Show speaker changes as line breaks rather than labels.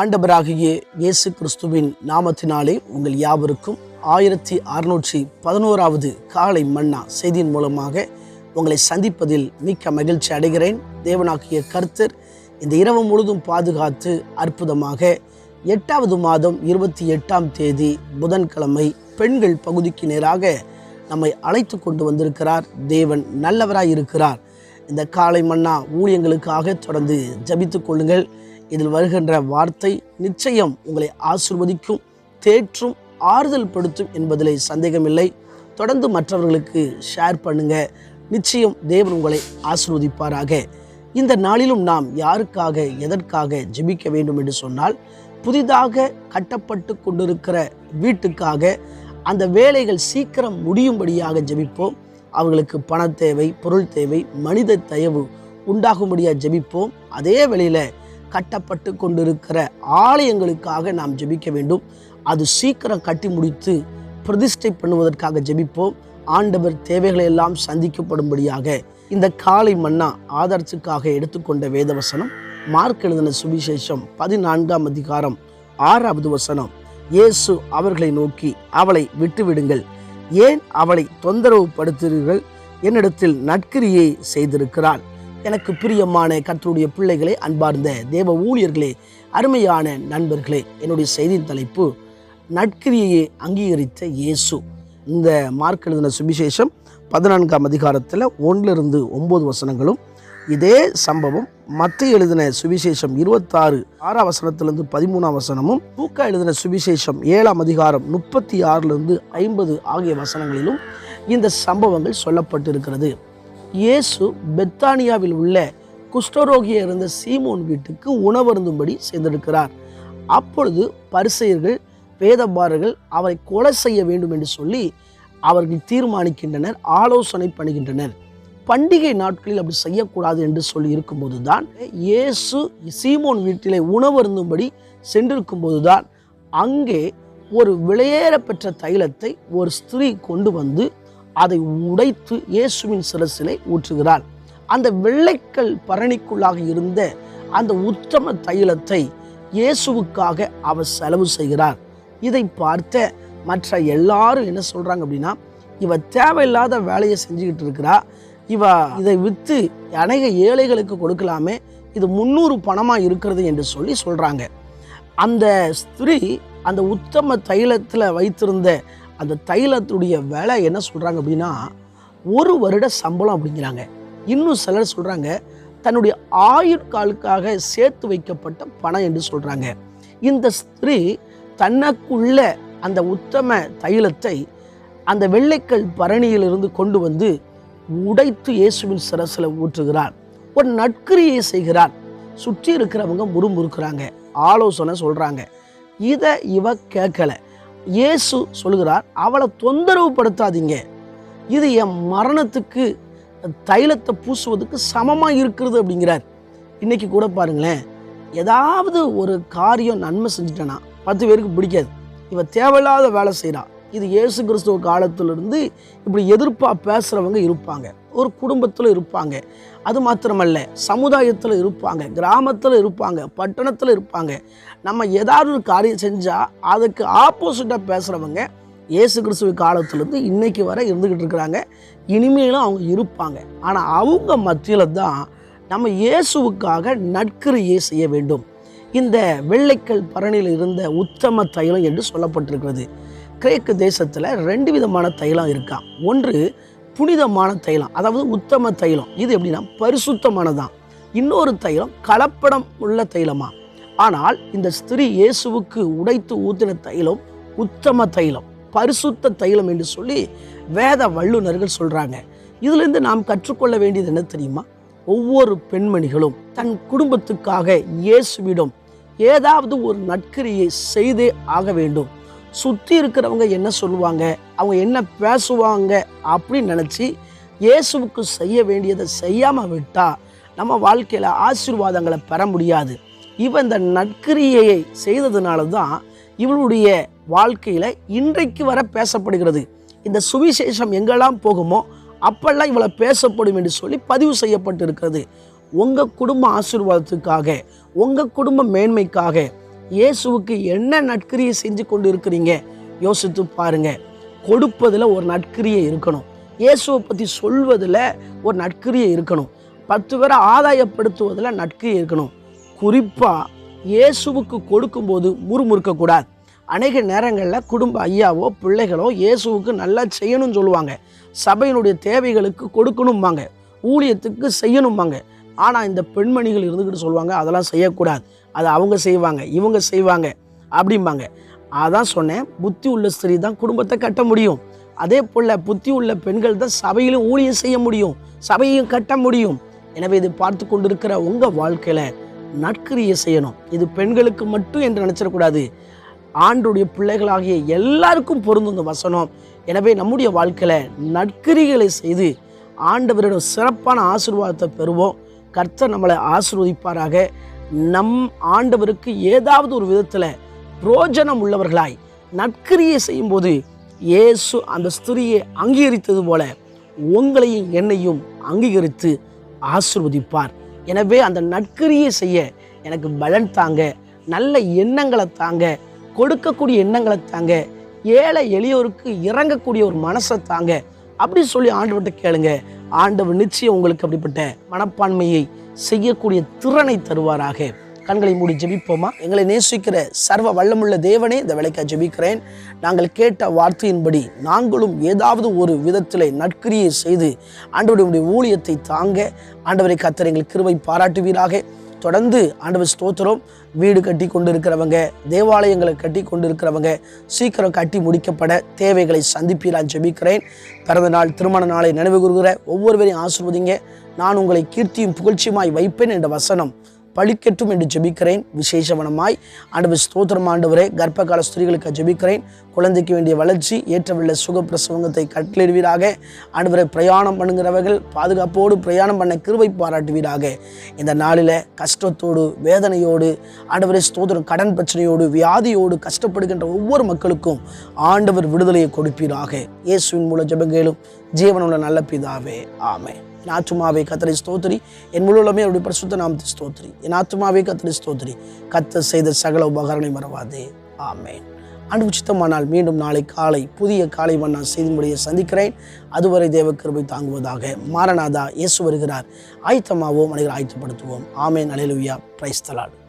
ஆண்டவராகிய இயேசு கிறிஸ்துவின் நாமத்தினாலே உங்கள் யாவருக்கும் ஆயிரத்தி அறுநூற்றி பதினோராவது காலை மன்னா செய்தியின் மூலமாக உங்களை சந்திப்பதில் மிக்க மகிழ்ச்சி அடைகிறேன். தேவனாகிய கர்த்தர் இந்த இரவு முழுதும் பாதுகாத்து அற்புதமாக எட்டாவது மாதம் இருபத்தி எட்டாம் தேதி புதன்கிழமை பெண்கள் பகுதிக்கு நேராக நம்மை அழைத்து கொண்டு வந்திருக்கிறார். தேவன் நல்லவராய் இருக்கிறார் இந்த காலை மன்னா ஊழியங்களுக்காக தொடர்ந்து ஜபித்துக் கொள்ளுங்கள். இதில் வருகின்ற வார்த்தை நிச்சயம் உங்களை ஆசிர்வதிக்கும் தேற்றும் ஆறுதல் படுத்தும் என்பதிலே சந்தேகமில்லை. தொடர்ந்து மற்றவர்களுக்கு ஷேர் பண்ணுங்க. நிச்சயம் தேவன் உங்களை ஆசிர்வதிப்பாராக. இந்த நாளிலும் நாம் யாருக்காக எதற்காக ஜெபிக்க வேண்டும் என்று சொன்னால் புதிதாக கட்டப்பட்டு கொண்டிருக்கிற வீட்டுக்காக அந்த வேலைகள் சீக்கிரம் முடியும்படியாக ஜெபிப்போம். அவர்களுக்கு பண தேவை பொருள் தேவை மனித தயவு உண்டாகும்படியாக ஜெபிப்போம். அதே வேளையில் கட்டப்பட்டு கொண்டிருக்கிற ஆலயங்களுக்காக நாம் ஜெபிக்க வேண்டும். அது சீக்கிரம் கட்டி முடித்து பிரதிஷ்டை பண்ணுவதற்காக ஜெபிப்போம். ஆண்டவர் தேவைகளை எல்லாம் சந்திக்கப்படும்படியாக இந்த காலை மன்னா ஆதரத்துக்காக எடுத்துக்கொண்ட வேதவசனம் மார்க் எழுதின சுவிசேஷம் பதினான்காம் அதிகாரம் ஆறாவது வசனம். இயேசு அவர்களை நோக்கி அவளை விட்டுவிடுங்கள். ஏன் அவளை தொந்தரவு படுத்துகிறீர்கள் என்னிடத்தில் நற்கிரியை செய்திருக்கிறாள் எனக்கு பிரியமான கர்த்தருடைய பிள்ளைகளே அன்பார்ந்த தேவ ஊழியர்களே அருமையான நண்பர்களே என்னுடைய செய்தியின் தலைப்பு நற்கிரியையை அங்கீகரித்த இயேசு. இந்த மார்க் எழுதின சுவிசேஷம் பதினான்காம் அதிகாரத்தில் ஒன்றிலிருந்து ஒம்பது வசனங்களும் இதே சம்பவம் மத்திய எழுதின சுவிசேஷம் இருபத்தாறு ஆறாம் வசனத்திலிருந்து பதிமூணாம் வசனமும் தூக்கா எழுதின சுவிசேஷம் ஏழாம் அதிகாரம் முப்பத்தி ஆறிலிருந்து ஐம்பது ஆகிய வசனங்களிலும் இந்த சம்பவங்கள் சொல்லப்பட்டிருக்கிறது. இயேசு பெத்தானியாவில் உள்ள குஷ்டரோகிய இருந்த சீமோன் வீட்டுக்கு உணவருந்தும்படி செய்திருக்கிறார். அப்பொழுது பரிசெயர்கள் வேதபாரர்கள் அவரை கொலை செய்ய வேண்டும் என்று சொல்லி அவர்கள் தீர்மானிக்கின்றனர் ஆலோசனை பண்ணுகின்றனர். பண்டிகை நாட்களில் அப்படி செய்யக்கூடாது என்று சொல்லி இருக்கும்போது தான் இயேசு சீமோன் வீட்டிலே உணவருந்தும்படி சென்றிருக்கும் போதுதான் அங்கே ஒரு விளையேற பெற்ற தைலத்தை ஒரு ஸ்திரீ கொண்டு வந்து அதை உடைத்து இயேசுவின் சிரசிலே ஊற்றுகிறார். அந்த வெள்ளைக்கல் பரணிக்குள்ளாக இருந்த அந்த உத்தம தைலத்தை இயேசுவுக்காக அவர் செலவு செய்கிறார். இதை பார்த்த மற்ற எல்லாரும் என்ன சொல்கிறாங்க அப்படின்னா இவ தேவையில்லாத வேலையை செஞ்சுக்கிட்டு இருக்கிறா. இவ இதை விற்று அநேக ஏழைகளுக்கு கொடுக்கலாமே. இது முந்நூறு பணமாக இருக்கிறது என்று சொல்லி சொல்கிறாங்க அந்த ஸ்திரீ அந்த உத்தம தைலத்தில் வைத்திருந்த அந்த தைலத்துடைய விலை என்ன சொல்கிறாங்க அப்படின்னா ஒரு வருட சம்பளம் அப்படிங்கிறாங்க. இன்னும் சிலர் சொல்கிறாங்க தன்னுடைய ஆயுட்காலுக்காக சேர்த்து வைக்கப்பட்ட பணம் என்று சொல்கிறாங்க இந்த ஸ்திரீ தனக்குள்ள அந்த உத்தம தைலத்தை அந்த வெள்ளைக்கல் பரணியிலிருந்து கொண்டு வந்து உடைத்து இயேசுவின் சிரசில் ஊற்றுகிறார். ஒரு நட்கிரியை செய்கிறார். சுற்றி இருக்கிறவங்க முறுமுறுக்கிறாங்க. ஆலோசனை சொல்கிறாங்க இதை இவ கேட்கல. இயேசு சொல்கிறார் அவளை தொந்தரவு படுத்தாதீங்க இது என் மரணத்துக்கு தைலத்தை பூசுவதுக்கு சமமாக இருக்கிறது அப்படிங்கிறார். இன்றைக்கி கூட பாருங்களேன் ஏதாவது ஒரு காரியம் நன்மை செஞ்சுட்டேன்னா பத்து பேருக்கு பிடிக்காது. இவ தேவையில்லாத வேலை செய்கிறா இது இயேசு கிறிஸ்துவ காலத்திலிருந்து இப்படி எதிர்ப்பாக பேசுகிறவங்க இருப்பாங்க. ஒரு குடும்பத்தில் இருப்பாங்க. அது மாத்திரமல்ல சமுதாயத்தில் இருப்பாங்க கிராமத்தில் இருப்பாங்க பட்டணத்தில் இருப்பாங்க. நம்ம ஏதாவது ஒரு காரியம் செஞ்சால் அதுக்கு ஆப்போசிட்டாக பேசுகிறவங்க இயேசு கிறிஸ்துவ காலத்துலேருந்து இன்றைக்கி வர இருந்துக்கிட்டு இருக்கிறாங்க. இனிமேலும் அவங்க இருப்பாங்க. ஆனால் அவங்க மத்தியில் தான் நம்ம இயேசுவுக்காக நற்கிரியை செய்ய வேண்டும். இந்த வெள்ளைக்கல் பரணியில் இருந்த உத்தம தைலம் என்று சொல்லப்பட்டிருக்கிறது. கிரேக்கு தேசத்தில் ரெண்டு விதமான தைலம் இருக்காம் ஒன்று புனிதமான தைலம் அதாவது உத்தம தைலம். இது எப்படின்னா பரிசுத்தமானதான் இன்னொரு தைலம் கலப்படம் உள்ள தைலமா? ஆனால் இந்த ஸ்திரீ இயேசுவுக்கு உடைத்து ஊத்தின தைலம் உத்தம தைலம் பரிசுத்த தைலம் என்று சொல்லி வேத வல்லுநர்கள் சொல்கிறாங்க இதிலிருந்து நாம் கற்றுக்கொள்ள வேண்டியது என்ன தெரியுமா? ஒவ்வொரு பெண்மணிகளும் தன் குடும்பத்துக்காக இயேசுவிடம் ஏதாவது ஒரு நற்கரியை செய்தே ஆக வேண்டும். சுற்றி இருக்கிறவங்க என்ன சொல்லுவாங்க? அவங்க என்ன பேசுவாங்க? அப்படின்னு நினச்சி இயேசுவுக்கு செய்ய வேண்டியதை செய்யாமல் விட்டால் நம்ம வாழ்க்கையில் ஆசீர்வாதங்களை பெற முடியாது. இவன் இந்த நற்கிரியையை செய்ததுனால தான் இவளுடைய வாழ்க்கையில் இன்றைக்கு வர பேசப்படுகிறது. இந்த சுவிசேஷம் எங்கெல்லாம் போகுமோ அப்பெல்லாம் இவளை பேசப்படும் என்று சொல்லி பதிவு செய்யப்பட்டிருக்கிறது. உங்கள் குடும்ப ஆசீர்வாதத்துக்காக உங்கள் குடும்ப மேன்மைக்காக இயேசுவுக்கு என்ன நட்கிரியை செஞ்சு கொண்டு இருக்கிறீங்க யோசித்து பாருங்க. கொடுப்பதில் ஒரு நட்கிரியை இருக்கணும். இயேசுவை பற்றி சொல்வதில் ஒரு நட்கிரியை இருக்கணும். பத்து பேரை ஆதாயப்படுத்துவதில் நட்கிரியை இருக்கணும். குறிப்பாக இயேசுவுக்கு கொடுக்கும்போது முறுமுறுக்கக்கூடாது. அநேக நேரங்களில் குடும்ப ஐயாவோ பிள்ளைகளோ இயேசுவுக்கு நல்லா செய்யணும்னு சொல்லுவாங்க. சபையினுடைய தேவைகளுக்கு கொடுக்கணும்பாங்க. ஊழியத்துக்கு செய்யணும்பாங்க. ஆனால் இந்த பெண்மணிகள் இருந்துக்கிட்டு சொல்லுவாங்க அதெல்லாம் செய்யக்கூடாது. அது அவங்க செய்வாங்க இவங்க செய்வாங்க அப்படிம்பாங்க. அதான் சொன்னேன் புத்தி உள்ள ஸ்திரீ தான் குடும்பத்தை கட்ட முடியும். அதே போல் புத்தி உள்ள பெண்கள் தான் சபையிலும் ஊழியம் செய்ய முடியும் சபையையும் கட்ட முடியும். எனவே இது பார்த்து கொண்டிருக்கிற உங்கள் வாழ்க்கையில் நற்கிரியை செய்யணும். இது பெண்களுக்கு மட்டும் என்று நினச்சிடக்கூடாது. ஆண்டுடைய பிள்ளைகளாகிய எல்லாருக்கும் பொருந்தும் இந்த வசனம். எனவே நம்முடைய வாழ்க்கையில் நற்கிரிகளை செய்து ஆண்டவரிடம் சிறப்பான ஆசிர்வாதத்தை பெறுவோம். கர்த்தர் நம்மளை ஆசிர்வதிப்பாராக. நம் ஆண்டவருக்கு ஏதாவது ஒரு விதத்தில் புரோஜனம் உள்ளவர்களாய் நற்கிரியை செய்யும்போது இயேசு அந்த ஸ்திரியை அங்கீகரித்தது போல உங்களையும் என்னையும் அங்கீகரித்து ஆசிர்வதிப்பார். எனவே அந்த நற்கரியை செய்ய எனக்கு பலன் தாங்க நல்ல எண்ணங்களை தாங்க கொடுக்கக்கூடிய எண்ணங்களை தாங்க ஏழை எளியோருக்கு இறங்கக்கூடிய ஒரு மனசை தாங்க அப்படி சொல்லி ஆண்டவர்கிட்ட கேளுங்க. ஆண்டவர் நிச்சயம் உங்களுக்கு அப்படிப்பட்ட மனப்பான்மையை செய்யக்கூடிய திறனை தருவாராக. கண்களை மூடி ஜெபிப்போமா? எங்களை நேசிக்கிற சர்வ வல்லமுள்ள தேவனே இந்த விலைக்கா ஜெபிக்கிறேன். நாங்கள் கேட்ட வார்த்தையின்படி நாங்களும் ஏதாவது ஒரு விதத்தில் நற்கிரியை செய்து ஆண்டவருடைய ஊழியத்தை தாங்க ஆண்டவரை கத்தர் எங்கள் கிருவை பாராட்டுவீராக. தொடர்ந்து ஆண்டவர் ஸ்தோத்திரம். வீடு கட்டி கொண்டு இருக்கிறவங்க தேவாலயங்களை கட்டி கொண்டு இருக்கிறவங்க சீக்கிரம் கட்டி முடிக்கப்பட தேவைகளை சந்திப்பீரான் ஜெபிக்கிறேன். பிறந்த நாள் திருமண நாளை நினைவு கூறுகிற ஒவ்வொருவரையும் ஆசிர்வதிங்க. நான் உங்களை கீர்த்தியும் புகழ்ச்சியுமாய் வைப்பேன் என்ற வசனம். பழிக்கட்டும் என்று ஜெபிக்கிறேன். விசேஷவனமாய் ஆண்டவர் ஸ்தோத்திரம். ஆண்டவரே கர்ப்பகால ஸ்திரீகளுக்கு ஜெபிக்கிறேன். குழந்தைக்கு வேண்டிய வளர்ச்சி ஏற்றவில்லை சுகப்பிரசவங்கத்தை கட்டளிடுவீராக ஆண்டவரை பிரயாணம் பண்ணுகிறவர்கள் பாதுகாப்போடு பிரயாணம் பண்ண கிருவை பாராட்டுவீராக. இந்த நாளில் கஷ்டத்தோடு வேதனையோடு ஆண்டவரை ஸ்தோத்திரம் கடன் பிரச்சனையோடு வியாதியோடு கஷ்டப்படுகின்ற ஒவ்வொரு மக்களுக்கும் ஆண்டவர் விடுதலையை கொடுப்பீராக. இயேசுவின் மூல ஜெபங்களும். ஜீவனுள்ள நல்ல பிதாவே ஆமே என் ஆத்துமாவை கத்தரி ஸ்தோத்திரி. என் முழுவதுமே அவருடைய பரிசுத்த நாமத்தை ஸ்தோத்திரி. என் ஆத்துமாவை கத்தரி ஸ்தோத்திரி. கத்த செய்த சகல உபகரணை மறவாதே ஆமேன். அன்பு சித்தமானால் மீண்டும் நாளை காலை புதிய காலை வண்ணா செய்திமுறையை சந்திக்கிறேன். அதுவரை தேவ கிருபை தாங்குவதாக மாரநாதா இயேசு வருகிறார். ஆயத்தமாவோம் அனைவரும் ஆயத்தப்படுத்துவோம். ஆமேன் அலையலுவியா பிரைஸ்தலாடு